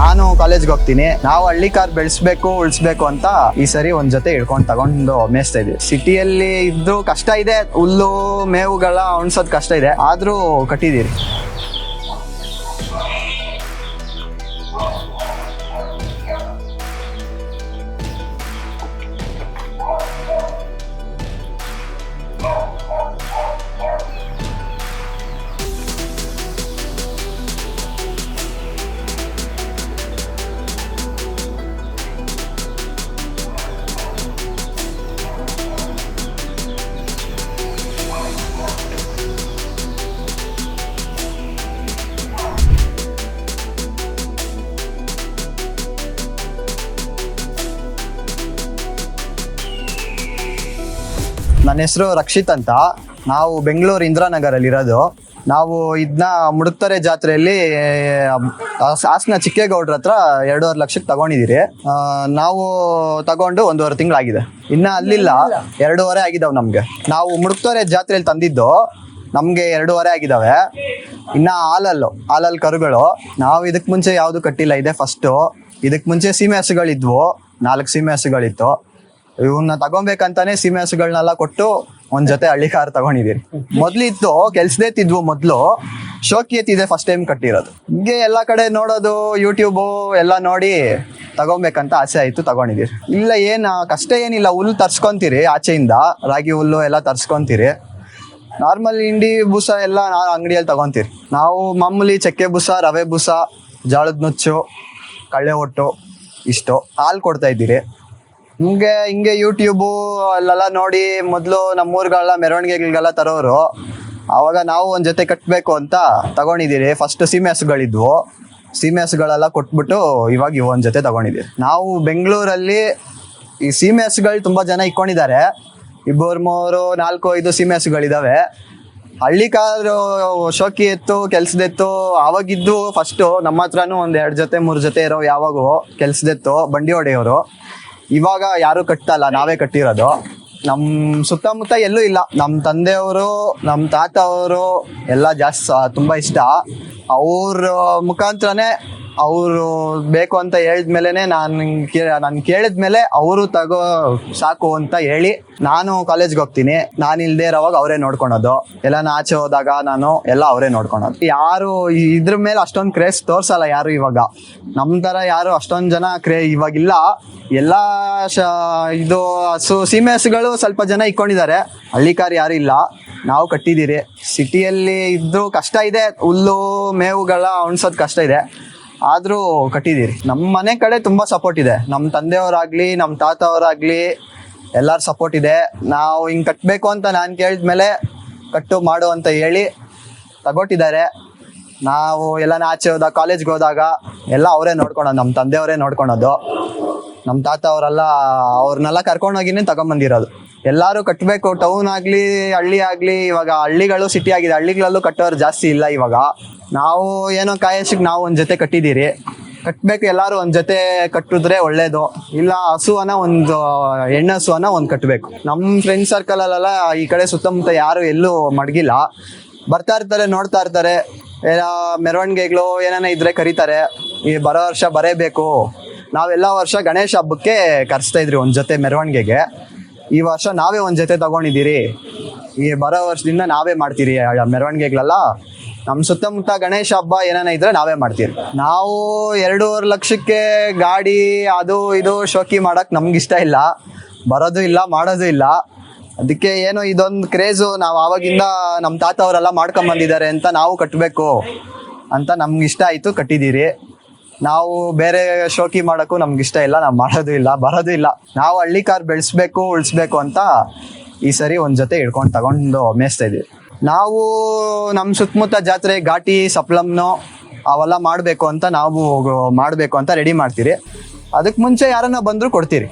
ನಾನು ಕಾಲೇಜ್ಗೆ ಹೋಗ್ತೀನಿ. ನಾವು ಹಳ್ಳಿ ಕಾರ್ ಬೆಳೆಸ್ಬೇಕು, ಉಳಿಸ್ಬೇಕು ಅಂತ ಈ ಸರಿ ಒಂದ್ ಜೊತೆ ಹಿಡ್ಕೊಂಡು ತಗೊಂಡು ಮೇಯಿಸ್ತಾ ಇದೀವಿ. ಸಿಟಿಯಲ್ಲಿ ಇದ್ದು ಕಷ್ಟ ಇದೆ. ಹುಲ್ಲು, ಮೇವುಗಳ ಉಣ್ಸೋದ್ ಕಷ್ಟ ಇದೆ. ಆದ್ರೂ ಕಟ್ಟಿದೀರಿ ನನ್ನ ಹೆಸರು ರಕ್ಷಿತ್ ಅಂತ. ನಾವು ಬೆಂಗಳೂರು ಇಂದಿರಾನಗರಲ್ಲಿ ಇರೋದು ನಾವು ಇದನ್ನ ಮುಡುಕ್ತಾರೆ ಜಾತ್ರೆಯಲ್ಲಿ ಹಾಸನ ಚಿಕ್ಕೇಗೌಡ್ರ ಹತ್ರ ಎರಡೂವರೆ ಲಕ್ಷಕ್ಕೆ ತಗೊಂಡಿದ್ದೀರಿ. ನಾವು ತಗೊಂಡು ಒಂದೂವರೆ ತಿಂಗಳಾಗಿದೆ. ಇನ್ನ ಅಲ್ಲಿಲ್ಲ. ಎರಡೂವರೆ ಆಗಿದಾವೆ ನಮಗೆ. ನಾವು ಮುಡುಕ್ತಾರೆ ಜಾತ್ರೆಯಲ್ಲಿ ತಂದಿದ್ದು ನಮಗೆ ಎರಡೂವರೆ ಆಗಿದ್ದಾವೆ ಇನ್ನ ಹಾಲಲ್ಲು, ಹಾಲಲ್ ಕರುಗಳು. ನಾವು ಇದಕ್ಕೆ ಮುಂಚೆ ಯಾವುದು ಕಟ್ಟಿಲ್ಲ. ಇದೆ ಫಸ್ಟು ಇದಕ್ಕೆ ಮುಂಚೆ ಸೀಮೆ ಹಸುಗಳಿದ್ವು. ನಾಲ್ಕು ಸೀಮೆ ಹಸುಗಳಿತ್ತು. ಇವನ್ನ ತಗೊಬೇಕಂತಾನೆ ಸೀಮೆ ಹಸುಗಳನ್ನೆಲ್ಲ ಕೊಟ್ಟು ಒಂದ್ ಜೊತೆ ಹಳ್ಳಿ ಕಾರ್ ಮೊದ್ಲಿತ್ತು ಕೆಲ್ಸದೇ ತಿದ್ವು ಮೊದ್ಲು. ಶೋಕಿ ಎತ್ತಿದೆ ಫಸ್ಟ್ ಟೈಮ್ ಕಟ್ಟಿರೋದು. ಹಿಂಗೆ ಎಲ್ಲಾ ಕಡೆ ನೋಡೋದು ಯೂಟ್ಯೂಬು ಎಲ್ಲ ನೋಡಿ ತಗೊಬೇಕಂತ ಆಸೆ ಆಯ್ತು ತಗೊಂಡಿದೀರಿ ಇಲ್ಲ ಏನ್, ಕಷ್ಟ ಏನಿಲ್ಲ, ಹುಲ್ಲು ತರ್ಸ್ಕೊಂತೀರಿ ಆಚೆಯಿಂದ, ರಾಗಿ ಹುಲ್ಲು ಎಲ್ಲ ತರ್ಸ್ಕೊಂತೀರಿ. ನಾರ್ಮಲ್ ಇಂಡಿ ಬೂಸ ಎಲ್ಲ ಅಂಗಡಿಯಲ್ಲಿ ತಗೊಂತೀರಿ. ನಾವು ಮಾಮೂಲಿ ಚಕ್ಕೆ ಬೂಸ, ರವೆ ಬೂಸ, ಜಾಳದ ನುಚ್ಚು, ಕಳ್ಳೆ ಒಟ್ಟು ಇಷ್ಟು ಹಾಲು ಕೊಡ್ತಾ ಇದ್ದೀರಿ. ಹಿಂಗೆ ಹಿಂಗೆ ಯೂಟ್ಯೂಬು ಅಲ್ಲೆಲ್ಲ ನೋಡಿ ಮೊದಲು ನಮ್ಮೂರ್ಗಳೆಲ್ಲ ಮೆರವಣಿಗೆಗಳಿಗೆಲ್ಲ ತರೋರು. ಆವಾಗ ನಾವು ಒಂದು ಜೊತೆ ಕಟ್ಟಬೇಕು ಅಂತ ತಗೊಂಡಿದ್ದೀರಿ ಫಸ್ಟ್ ಸೀಮೆ ಹಸುಗಳಿದ್ವು ಕೊಟ್ಬಿಟ್ಟು ಇವಾಗ ಇವು ಒಂದು ಜೊತೆ ತಗೊಂಡಿದ್ದೀರಿ ನಾವು ಬೆಂಗಳೂರಲ್ಲಿ ಈ ಸೀಮೆ ಹಸುಗಳು ತುಂಬ ಜನ ಇಟ್ಕೊಂಡಿದ್ದಾರೆ. ಇಬ್ಬರು, ಮೂರು, ನಾಲ್ಕು, ಐದು ಸೀಮೆ ಹಳ್ಳಿ ಕಾರು ಶೋಕಿ ಎತ್ತು, ಕೆಲ್ಸದೆತ್ತು, ಆವಾಗಿದ್ದು ಫಸ್ಟು ನಮ್ಮ ಹತ್ರನೂ ಒಂದು ಎರಡು ಜೊತೆ, ಮೂರು ಜೊತೆ ಇರೋ ಯಾವಾಗೂ ಕೆಲ್ಸದೆತ್ತು, ಬಂಡಿ ಹೊಡೆಯೋರು. ಇವಾಗ ಯಾರು ಕಟ್ಟಲ್ಲ, ನಾವೇ ಕಟ್ಟಿರೋದು. ನಮ್ ಸುತ್ತಮುತ್ತ ಎಲ್ಲೂ ಇಲ್ಲ. ನಮ್ಮ ತಂದೆಯವರು ನಮ್ಮ ತಾತ ಅವರು ಎಲ್ಲ ಜಾಸ್ತಿ ತುಂಬಾ ಇಷ್ಟ. ಅವ್ರ ಮುಖಾಂತರನೇ ಅವರು ಬೇಕು ಅಂತ ಹೇಳಿದ್ಮೇಲೆ ನಾನು ನಾನು ಕೇಳಿದ್ಮೇಲೆ ಅವರು ತಗೋ ಸಾಕು ಅಂತ ಹೇಳಿ ನಾನು ಕಾಲೇಜ್ಗೆ ಹೋಗ್ತೀನಿ. ನಾನು ಇಲ್ದೇ ಇರೋವಾಗ ಅವರೇ ನೋಡ್ಕೊಳೋದು. ಎಲ್ಲ ಆಚೆ ಹೋದಾಗ ನಾನು ಎಲ್ಲ ಅವರೇ ನೋಡ್ಕೊಳೋದು. ಯಾರು ಇದ್ರ ಮೇಲೆ ಅಷ್ಟೊಂದು ಕ್ರೇಸ್ ತೋರ್ಸಲ್ಲ ಯಾರು ಇವಾಗ. ನಮ್ಮ ಥರ ಯಾರು ಅಷ್ಟೊಂದು ಜನ ಕ್ರೇ ಇವಾಗಿಲ್ಲ. ಎಲ್ಲ ಇದು ಹಸು ಸೀಮೆ ಹಸುಗಳು ಸ್ವಲ್ಪ ಜನ ಇಕ್ಕೊಂಡಿದ್ದಾರೆ ಹಳ್ಳಿಕಾರ್ ಯಾರು ಇಲ್ಲ. ನಾವು ಕಟ್ಟಿದ್ದೀರಿ. ಸಿಟಿಯಲ್ಲಿ ಇದ್ದು ಕಷ್ಟ ಇದೆ. ಹುಲ್ಲು, ಮೇವುಗಳ ಉಣ್ಸೋದು ಕಷ್ಟ ಇದೆ. ಆದ್ರೂ ಕಟ್ಟಿದೀರಿ ನಮ್ಮ ಮನೆ ಕಡೆ ತುಂಬಾ ಸಪೋರ್ಟ್ ಇದೆ. ನಮ್ಮ ತಂದೆಯವರಾಗ್ಲಿ ನಮ್ಮ ತಾತ ಅವರಾಗ್ಲಿ ಎಲ್ಲರ ಸಪೋರ್ಟ್ ಇದೆ. ನಾವು ಹಿಂಗ್ ಕಟ್ಟಬೇಕು ಅಂತ ನಾನು ಕೇಳಿದ್ಮೇಲೆ ಕಟ್ಟು ಮಾಡು ಅಂತ ಹೇಳಿ ತಗೊಟ್ಟಿದ್ದಾರೆ. ನಾವು ಎಲ್ಲ ಆಚೆ ಹೋದಾಗ ಕಾಲೇಜ್ಗೆ ಹೋದಾಗ ಎಲ್ಲ ಅವರೇ ನೋಡ್ಕೊಳೋದು ನಮ್ಮ ತಂದೆಯವರೇ ನೋಡ್ಕೊಳೋದು ನಮ್ಮ ತಾತ ಅವರೆಲ್ಲ ಅವ್ರನ್ನೆಲ್ಲ ಕರ್ಕೊಂಡೋಗಿನೇ ತಗೊಂಬಂದಿರೋದು. ಎಲ್ಲರೂ ಕಟ್ಟಬೇಕು ಟೌನ್ ಆಗಲಿ, ಹಳ್ಳಿ ಆಗಲಿ, ಇವಾಗ ಹಳ್ಳಿಗಳು ಸಿಟಿ ಆಗಿದೆ. ಹಳ್ಳಿಗಳಲ್ಲೂ ಕಟ್ಟೋರು ಜಾಸ್ತಿ ಇಲ್ಲ ಇವಾಗ. ನಾವು ಏನೋ ಕಾಯಸಿಗೆ ನಾವು ಒಂದ್ ಜೊತೆ ಕಟ್ಟಿದ್ದೀರಿ. ಕಟ್ಟಬೇಕು ಎಲ್ಲರೂ ಒಂದ್ ಜೊತೆ ಕಟ್ಟಿದ್ರೆ ಒಳ್ಳೇದು. ಇಲ್ಲ ಹಸುವನ್ನ ಒಂದು ಹೆಣ್ಣು ಹಸುವನ್ನ ಒಂದು ಕಟ್ಟಬೇಕು ನಮ್ಮ ಫ್ರೆಂಡ್ ಸರ್ಕಲ್ ಅಲ್ಲೆಲ್ಲ ಈ ಕಡೆ ಸುತ್ತಮುತ್ತ ಯಾರು ಎಲ್ಲೂ ಮಡಗಿಲ್ಲ. ಬರ್ತಾ ಇರ್ತಾರೆ, ನೋಡ್ತಾ ಇರ್ತಾರೆ. ಮೆರವಣಿಗೆಗಳು ಏನಾನ ಇದ್ರೆ ಕರೀತಾರೆ. ಈ ಬರೋ ವರ್ಷ ಬರೇಬೇಕು. ನಾವೆಲ್ಲ ವರ್ಷ ಗಣೇಶ ಹಬ್ಬಕ್ಕೆ ಕರೆಸ್ತಾ ಇದ್ರಿ ಒಂದ್ ಜೊತೆ ಮೆರವಣಿಗೆಗೆ. ಈ ವರ್ಷ ನಾವೇ ಒಂದ್ ಜೊತೆ ತಗೊಂಡಿದ್ದೀರಿ. ಈ ಬರೋ ವರ್ಷದಿಂದ ನಾವೇ ಮಾಡ್ತೀರಿ ಮೆರವಣಿಗೆಗಳೆಲ್ಲ. ನಮ್ಮ ಸುತ್ತಮುತ್ತ ಗಣೇಶ ಹಬ್ಬ ಏನೇನ ಇದ್ರೆ ನಾವೇ ಮಾಡ್ತೀವಿ. ನಾವು ಎರಡೂವರೆ ಲಕ್ಷಕ್ಕೆ ಗಾಡಿ ಅದು ಇದು ಶೋಕಿ ಮಾಡಕ್ ನಮ್ಗೆ ಇಷ್ಟ ಇಲ್ಲ. ಬರೋದು ಇಲ್ಲ, ಮಾಡೋದು ಇಲ್ಲ. ಅದಕ್ಕೆ ಏನೋ ಇದೊಂದು ಕ್ರೇಜು, ನಾವು ಆವಾಗಿಂದ ನಮ್ಮ ತಾತ ಅವರೆಲ್ಲ ಮಾಡ್ಕೊಂಡ್ ಬಂದಿದ್ದಾರೆ ಅಂತ ನಾವು ಕಟ್ಟಬೇಕು ಅಂತ ನಮ್ಗೆ ಇಷ್ಟ ಆಯ್ತು ಕಟ್ಟಿದ್ದೀರಿ ನಾವು ಬೇರೆ ಶೋಕಿ ಮಾಡೋಕ್ಕೂ ನಮ್ಗೆ ಇಷ್ಟ ಇಲ್ಲ, ನಾವು ಮಾಡೋದು ಇಲ್ಲ, ಬರೋದು ಇಲ್ಲ. ನಾವು ಹಳ್ಳಿ ಕಾರ್ ಬೆಳೆಸ್ಬೇಕು, ಉಳಿಸ್ಬೇಕು ಅಂತ ಈ ಸರಿ ಒಂದು ಜೊತೆ ಹಿಡ್ಕೊಂಡು ತಗೊಂಡು ಮೇಯಿಸ್ತಾ ಇದೀವಿ. ನಾವು ನಮ್ಮ ಸುತ್ತಮುತ್ತ ಜಾತ್ರೆ, ಘಾಟಿ, ಸಪ್ಲಮ್ನು ಅವೆಲ್ಲ ಮಾಡಬೇಕು ಅಂತ ನಾವು ಮಾಡಬೇಕು ಅಂತ ರೆಡಿ ಮಾಡ್ತೀರಿ. ಅದಕ್ಕೆ ಮುಂಚೆ ಯಾರನ್ನ ಬಂದರೂ ಕೊಡ್ತೀರಿ.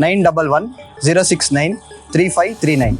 Nine double one, zero six nine, three five, three nine.